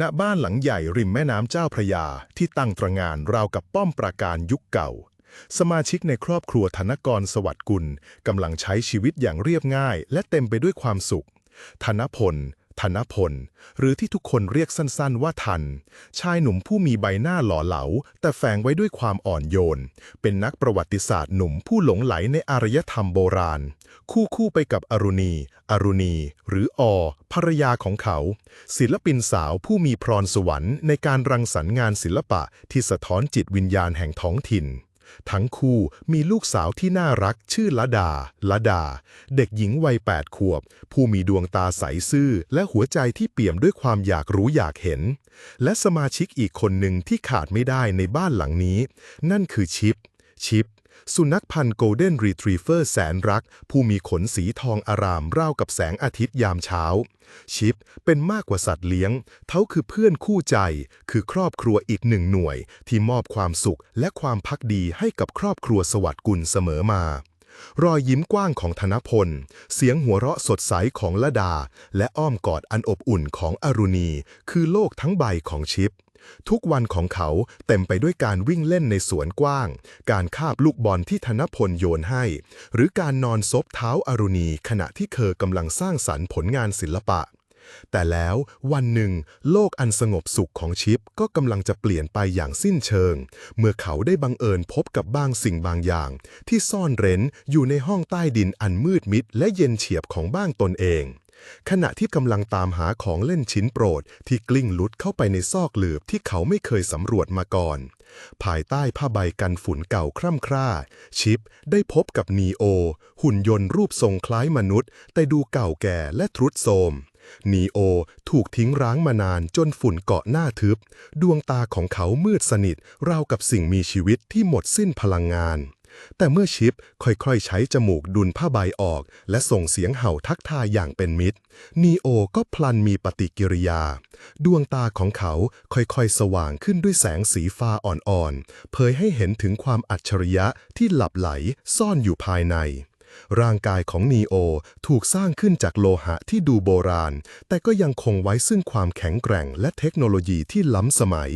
ณบ้านหลังใหญ่ริมแม่น้ำเจ้าพระยาที่ตั้งตระงานราวกับป้อมปราการยุคเก่า สมาชิกในครอบครัวธนกรสวัสดิ์กุลกำลังใช้ชีวิตอย่างเรียบง่าย และเต็มไปด้วยความสุข ธนพล ธนพล หรือที่ทุกคนเรียกสั้นๆว่าทัน ชายหนุ่มผู้มีใบหน้าหล่อเหลา แต่แฝงไว้ด้วยความอ่อนโยน เป็นนักประวัติศาสตร์หนุ่มผู้หลงไหลในอารยธรรมโบราณ คู่คู่ไปกับอรุณี อรุณี หรืออภรรยาของเขา ศิลปินสาวผู้มีพรสวรรค์ในการรังสรรค์งานศิลปะที่สะท้อนจิตวิญญาณแห่งท้องถิ่น ทั้งคู่มีลูกสาวที่น่ารักชื่อละดา ละดา เด็กหญิงวัยแปดขวบ ผู้มีดวงตาใสซื่อ และหัวใจที่เปี่ยมด้วยความอยากรู้อยากเห็น และสมาชิกอีกคนหนึ่งที่ขาดไม่ได้ในบ้านหลังนี้ นั่นคือชิป ชิป สุนัขพันธุ์โกลเด้นรีทรีเฟอร์แสนรัก ผู้มีขนสีทองอารามราวกับแสงอาทิตย์ยามเช้า ชิปเป็นมากกว่าสัตว์เลี้ยงเขาคือเพื่อนคู่ใจ คือครอบครัวอีกหนึ่งหน่วย ที่มอบความสุขและความพักดีให้กับครอบครัวสวัสดิ์กุลเสมอมารอยยิ้มกว้างของธนพล เสียงหัวเราะสดใสของละดา และอ้อมกอดอันอบอุ่นของอรุณี คือโลกทั้งใบของชิป ทุกวันของเขาเต็มไปด้วยการวิ่งเล่นในสวนกว้าง การคาบลูกบอลที่ธนพลโยนให้ หรือการนอนซบเท้าอรุณีขณะที่เธอกำลังสร้างสรรค์ผลงานศิลปะ แต่แล้ววันหนึ่ง โลกอันสงบสุขของชิปก็กำลังจะเปลี่ยนไปอย่างสิ้นเชิง เมื่อเขาได้บังเอิญพบกับบางสิ่งบางอย่าง ที่ซ่อนเร้นอยู่ในห้องใต้ดินอันมืดมิดและเย็นเฉียบของบ้านตนเอง ขณะที่กำลังตามหาของเล่นชิ้นโปรดที่กลิ้งลุดเข้าไปในซอกหลืบที่เขาไม่เคยสำรวจมาก่อน ภายใต้ผ้าใบกันฝุ่นเก่าคร่ำคร่า ชิปได้พบกับนีโอ หุ่นยนต์รูปทรงคล้ายมนุษย์ แต่ดูเก่าแก่และทรุดโทรมนีโอถูกทิ้งร้างมานานจนฝุ่นเกาะหน้าทึบ ดวงตาของเขามืดสนิทราวกับสิ่งมีชีวิตที่หมดสิ้นพลังงาน แต่เมื่อชิปค่อยๆ ใช้จมูกดุลผ้าใบออก และส่งเสียงเห่าทักทายอย่างเป็นมิตร นีโอก็พลันมีปฏิกิริยา ดวงตาของเขาค่อยๆ สว่างขึ้นด้วยแสงสีฟ้าอ่อนๆ เผยให้เห็นถึงความอัจฉริยะที่หลับไหลซ่อนอยู่ภายใน ร่างกายของนีโอถูกสร้างขึ้นจากโลหะที่ดูโบราณ แต่ก็ยังคงไว้ซึ่งความแข็งแกร่งและเทคโนโลยีที่ล้ำสมัย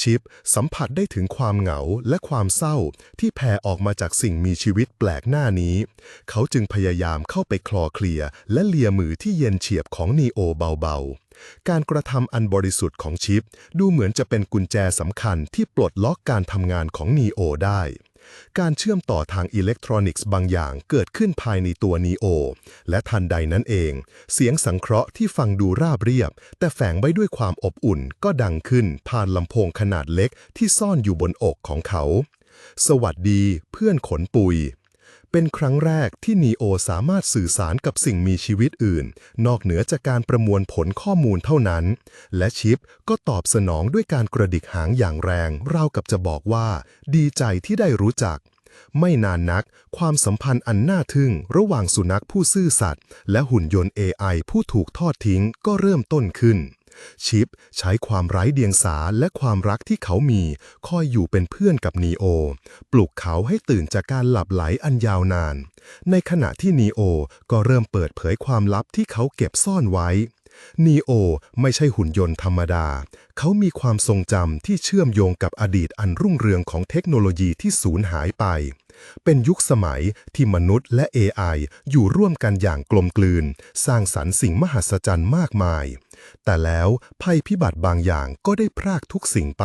ชิปสัมผัสได้ถึงความเหงาและความเศร้าที่แผ่ออกมาจากสิ่งมีชีวิตแปลกหน้านี้ เขาจึงพยายามเข้าไปคลอเคลียร์และเลียมือที่เย็นเฉียบของนีโอเบาๆการกระทำอันบริสุทธิ์ของชิป ดูเหมือนจะเป็นกุญแจสำคัญที่ปลดล็อกการทำงานของนีโอได้ การเชื่อมต่อทางอิเล็กทรอนิกส์บางอย่างเกิดขึ้นภายในตัวนีโอและทันใดนั้นเอง เสียงสังเคราะห์ที่ฟังดูราบเรียบ แต่แฝงไว้ด้วยความอบอุ่นก็ดังขึ้นผ่านลำโพงขนาดเล็กที่ซ่อนอยู่บนอกของเขา สวัสดีเพื่อนขนปุย เป็นครั้งแรกที่นีโอสามารถสื่อสารกับสิ่งมีชีวิตอื่น นอกเหนือจากการประมวลผลข้อมูลเท่านั้น และชิปก็ตอบสนองด้วยการกระดิกหางอย่างแรง ราวกับจะบอกว่า ดีใจที่ได้รู้จัก ไม่นานนัก ความสัมพันธ์อันน่าทึ่ง ระหว่างสุนัขผู้ซื่อสัตย์และหุ่นยนต์ AI ผู้ถูกทอดทิ้งก็เริ่มต้นขึ้น ชิปใช้ความไร้เดียงสาและความรักที่เขามีคอยอยู่เป็นเพื่อนกับนีโอ ปลุกเขาให้ตื่นจากการหลับไหลอันยาวนาน ในขณะที่นีโอก็เริ่มเปิดเผยความลับที่เขาเก็บซ่อนไว้นีโอไม่ใช่หุ่นยนต์ธรรมดา เขามีความทรงจำที่เชื่อมโยงกับอดีตอันรุ่งเรืองของเทคโนโลยีที่สูญหายไป เป็นยุคสมัยที่มนุษย์และ AI อยู่ร่วมกันอย่างกลมกลืน สร้างสรรค์สิ่งมหัศจรรย์มากมาย แต่แล้วภัยพิบัติบางอย่างก็ได้พรากทุกสิ่งไป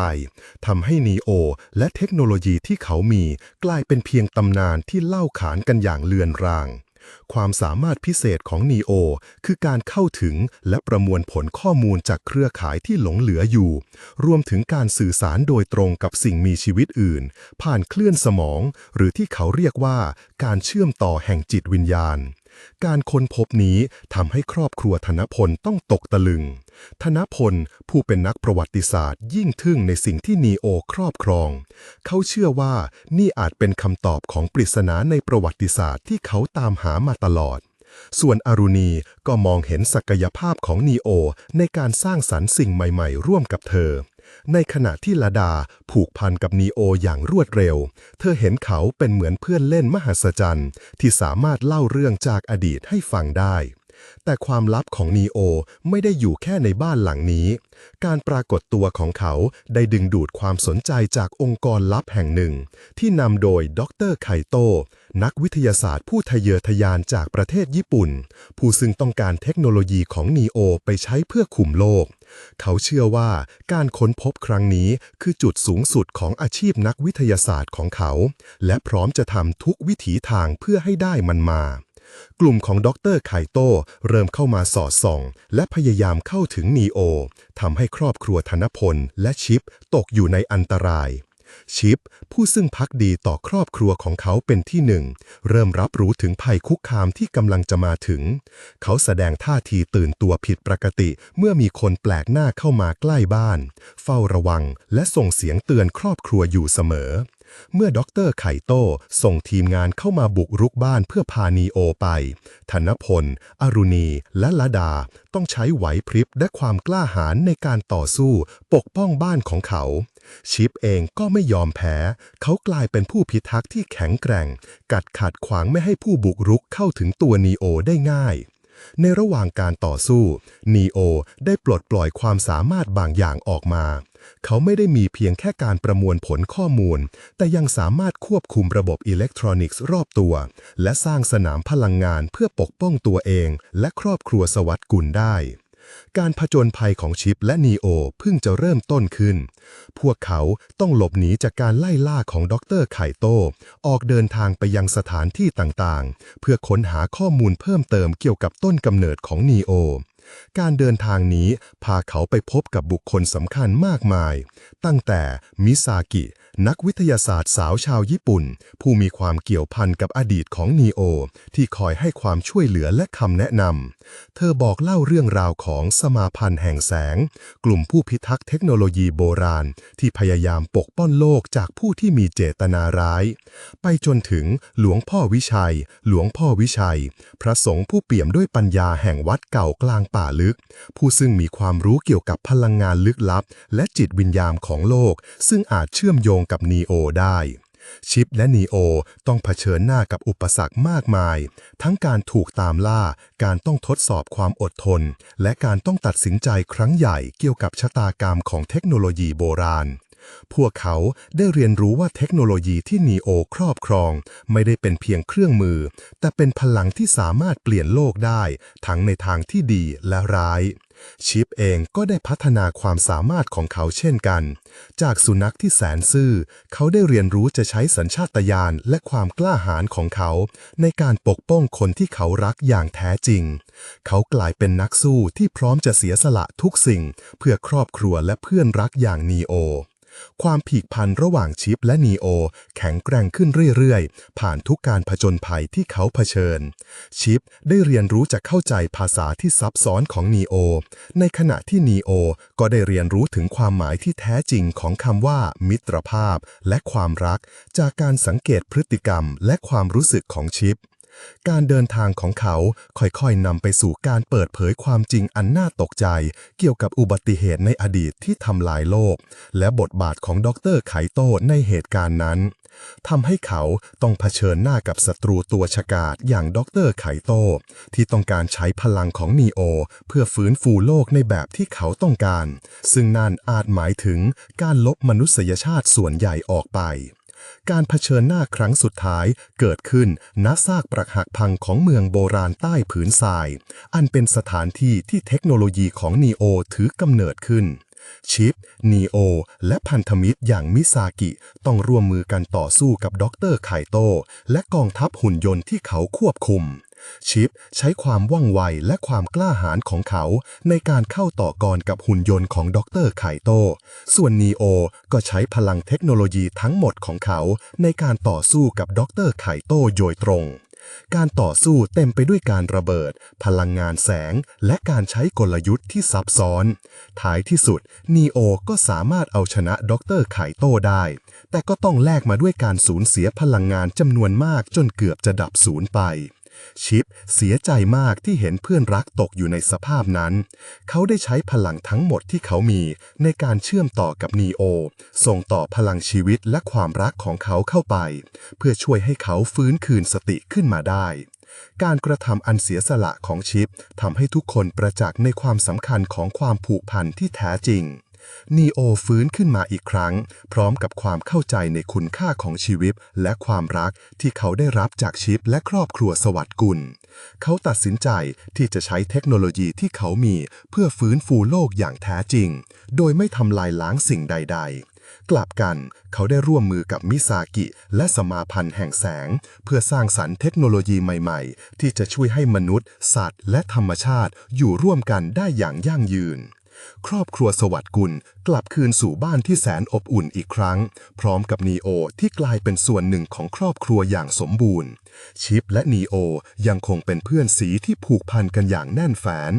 ทำให้นีโอและเทคโนโลยีที่เขามีกลายเป็นเพียงตำนานที่เล่าขานกันอย่างเลือนราง ความสามารถพิเศษของนีโอคือการเข้าถึงและประมวลผลข้อมูลจากเครือข่ายที่หลงเหลืออยู่ รวมถึงการสื่อสารโดยตรงกับสิ่งมีชีวิตอื่น ผ่านคลื่นสมอง หรือที่เขาเรียกว่าการเชื่อมต่อแห่งจิตวิญญาณ การค้นพบนี้ทำให้ครอบครัวธนพลต้องตกตะลึง ธนพลผู้เป็นนักประวัติศาสตร์ ยิ่งทึ่งในสิ่งที่นีโอครอบครอง เขาเชื่อว่านี่อาจเป็นคำตอบของปริศนาในประวัติศาสตร์ที่เขาตามหามาตลอดส่วนอารุณีก็มองเห็นศักยภาพของนีโอในการสร้างสรรค์สิ่งใหม่ ๆ ร่วมกับเธอ ในขณะที่ลาดาผูกพันกับนีโออย่างรวดเร็ว เธอเห็นเขาเป็นเหมือนเพื่อนเล่นมหัศจรรย์ ที่สามารถเล่าเรื่องจากอดีตให้ฟังได้ แต่ความลับของนีโอไม่ได้อยู่แค่ในบ้านหลังนี้ การปรากฏตัวของเขาได้ดึงดูดความสนใจจากองค์กรลับแห่งหนึ่ง ที่นำโดยดรไคโต นักวิทยาศาสตร์ผู้ทะเยอทะยานจากประเทศญี่ปุ่น ผู้ซึ่งต้องการเทคโนโลยีของนีโอไปใช้เพื่อคุมโลก เขาเชื่อว่าการค้นพบครั้งนี้คือจุดสูงสุดของอาชีพนักวิทยาศาสตร์ของเขา และพร้อมจะทำทุกวิถีทางเพื่อให้ได้มันมา กลุ่มของดรไคโตเริ่มเข้ามาสอดส่อง และพยายามเข้าถึงนีโอทำให้ครอบครัวธนพลและชิปตกอยู่ในอันตราย ชิป ผู้ซึ่งพักดีต่อครอบครัวของเขาเป็นที่หนึ่ง เริ่มรับรู้ถึงภัยคุกคามที่กำลังจะมาถึง เขาแสดงท่าทีตื่นตัวผิดปกติเมื่อมีคนแปลกหน้าเข้ามาใกล้บ้าน เฝ้าระวังและส่งเสียงเตือนครอบครัวอยู่เสมอ เมื่อด็อกเตอร์ไข่โต้ส่งทีมงานเข้ามาบุกรุกบ้านเพื่อพานีโอไป ธนพล อรุณี และละดาต้องใช้ไหวพริบและความกล้าหาญในการต่อสู้ปกป้องบ้านของเขา ชิปเองก็ไม่ยอมแพ้ เขากลายเป็นผู้พิทักษ์ที่แข็งแกร่ง กัดขัดขวางไม่ให้ผู้บุกรุกเข้าถึงตัวนีโอได้ง่าย ในระหว่างการต่อสู้ นีโอได้ปลดปล่อยความสามารถบางอย่างออกมา เขาไม่ได้มีเพียงแค่การประมวลผลข้อมูล แต่ยังสามารถควบคุมระบบอิเล็กทรอนิกส์รอบตัว และสร้างสนามพลังงานเพื่อปกป้องตัวเอง และครอบครัวสวัสดกุลได้ การผจญภัยของชิปและนีโอเพิ่งจะเริ่มต้นขึ้น พวกเขาต้องหลบหนีจากการไล่ล่าของดรไคโต ออกเดินทางไปยังสถานที่ต่างๆ เพื่อค้นหาข้อมูลเพิ่มเติมเกี่ยวกับต้นกำเนิดของนีโอ การเดินทางนี้พาเขาไปพบกับบุคคลสำคัญมากมาย ตั้งแต่มิซากิ นักวิทยาศาสตร์สาวชาวญี่ปุ่น ผู้มีความเกี่ยวพันกับอดีตของนีโอ ที่คอยให้ความช่วยเหลือและคำแนะนำ เธอบอกเล่าเรื่องราวของสมาพันธ์แห่งแสง กลุ่มผู้พิทักษ์เทคโนโลยีโบราณ ที่พยายามปกป้องโลกจากผู้ที่มีเจตนาร้าย ไปจนถึงหลวงพ่อวิชัย หลวงพ่อวิชัย พระสงฆ์ผู้เปี่ยมด้วยปัญญาแห่งวัดเก่ากลางป่าลึก ผู้ซึ่งมีความรู้เกี่ยวกับพลังงานลึกลับ และจิตวิญญาณของโลก ซึ่งอาจเชื่อมโยงกับนีโอได้ชิปและนีโอต้องเผชิญหน้ากับอุปสรรคมากมาย ทั้งการถูกตามล่า การต้องทดสอบความอดทน และการต้องตัดสินใจครั้งใหญ่เกี่ยวกับชะตากรรมของเทคโนโลยีโบราณ พวกเขาได้เรียนรู้ว่าเทคโนโลยีที่นีโอครอบครอง ไม่ได้เป็นเพียงเครื่องมือ แต่เป็นพลังที่สามารถเปลี่ยนโลกได้ ทั้งในทางที่ดีและร้ายชิปเองก็ได้พัฒนาความสามารถของเขาเช่นกัน จากสุนัขที่แสนซื่อ เขาได้เรียนรู้จะใช้สัญชาตญาณและความกล้าหาญของเขา ในการปกป้องคนที่เขารักอย่างแท้จริง เขากลายเป็นนักสู้ที่พร้อมจะเสียสละทุกสิ่ง เพื่อครอบครัวและเพื่อนรักอย่างนีโอ ความผีกพันระหว่างชิปและนีโอ แข็งแกร่งขึ้นเรื่อยๆ ผ่านทุกการผจญภัยที่เขาเผชิญ ชิปได้เรียนรู้จะเข้าใจภาษาที่ซับซ้อนของนีโอ ในขณะที่นีโอก็ได้เรียนรู้ถึงความหมายที่แท้จริงของคำว่า มิตรภาพและความรัก จากการสังเกตพฤติกรรมและความรู้สึกของชิป การเดินทางของเขาค่อยๆนำไปสู่การเปิดเผยความจริงอันน่าตกใจ เกี่ยวกับอุบัติเหตุในอดีตที่ทำลายโลก และบทบาทของดรไคโตในเหตุการณ์นั้นทำให้เขาต้องเผชิญหน้ากับศัตรูตัวฉกาจอย่างดรไคโตที่ต้องการใช้พลังของนีโอ เพื่อฟื้นฟูโลกในแบบที่เขาต้องการ ซึ่งนั่นอาจหมายถึงการลบมนุษยชาติส่วนใหญ่ออกไป การเผชิญหน้าครั้งสุดท้ายเกิดขึ้นณซากปรักหักพังของเมืองโบราณใต้ผืนทราย อันเป็นสถานที่ที่เทคโนโลยีของนีโอถือกำเนิดขึ้นชิป นีโอ และพันธมิตรอย่างมิซากิ ต้องร่วมมือกันต่อสู้กับด็อเตอร์ไคโต และกองทัพหุ่นยนต์ที่เขาควบคุม ชิปใช้ความว่องไวและความกล้าหาญของเขา ในการเข้าต่อกรกับหุ่นยนต์ของดรไคโต ส่วนนีโอก็ใช้พลังเทคโนโลยีทั้งหมดของเขา ในการต่อสู้กับดรไคโตโดยตรงการต่อสู้เต็มไปด้วยการระเบิด พลังงานแสง และการใช้กลยุทธ์ที่ซับซ้อน ท้ายที่สุด นีโอก็สามารถเอาชนะดรไคโตได้ แต่ก็ต้องแลกมาด้วยการสูญเสียพลังงานจำนวนมากจนเกือบจะดับสูญไป ชิปเสียใจมากที่เห็นเพื่อนรักตกอยู่ในสภาพนั้น เขาได้ใช้พลังทั้งหมดที่เขามีในการเชื่อมต่อกับนีโอ ส่งต่อพลังชีวิตและความรักของเขาเข้าไป เพื่อช่วยให้เขาฟื้นคืนสติขึ้นมาได้การกระทำอันเสียสละของชิปทำให้ทุกคนประจักษ์ในความสำคัญของความผูกพันที่แท้จริง นีโอฟื้นขึ้นมาอีกครั้ง พร้อมกับความเข้าใจในคุณค่าของชีวิต และความรักที่เขาได้รับจากชิปและครอบครัวสวัสดิ์กุล เขาตัดสินใจที่จะใช้เทคโนโลยีที่เขามีเพื่อฟื้นฟูโลกอย่างแท้จริง โดยไม่ทำลายล้างสิ่งใด ๆกลับกันเขาได้ร่วมมือกับมิซากิ และสมาพันธ์แห่งแสง เพื่อสร้างสรรค์เทคโนโลยีใหม่ๆ ที่จะช่วยให้มนุษย์ สัตว์ และธรรมชาติอยู่ร่วมกันได้อย่างยั่งยืน ครอบครัวสวัสดิ์กุลกลับคืนสู่บ้านที่แสนอบอุ่นอีกครั้ง พร้อมกับนีโอที่กลายเป็นส่วนหนึ่งของครอบครัวอย่างสมบูรณ์ ชิปและนีโอยังคงเป็นเพื่อนสีที่ผูกพันกันอย่างแน่นแฟน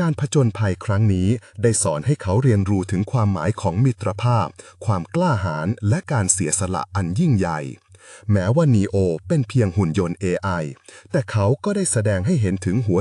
การผจญภัยครั้งนี้ได้สอนให้เขาเรียนรู้ถึงความหมายของมิตรภาพ ความกล้าหาญและการเสียสละอันยิ่งใหญ่แม้ว่านีโอเป็นเพียงหุ่นยนต์ AI แต่เขาก็ได้แสดงให้เห็นถึงหัว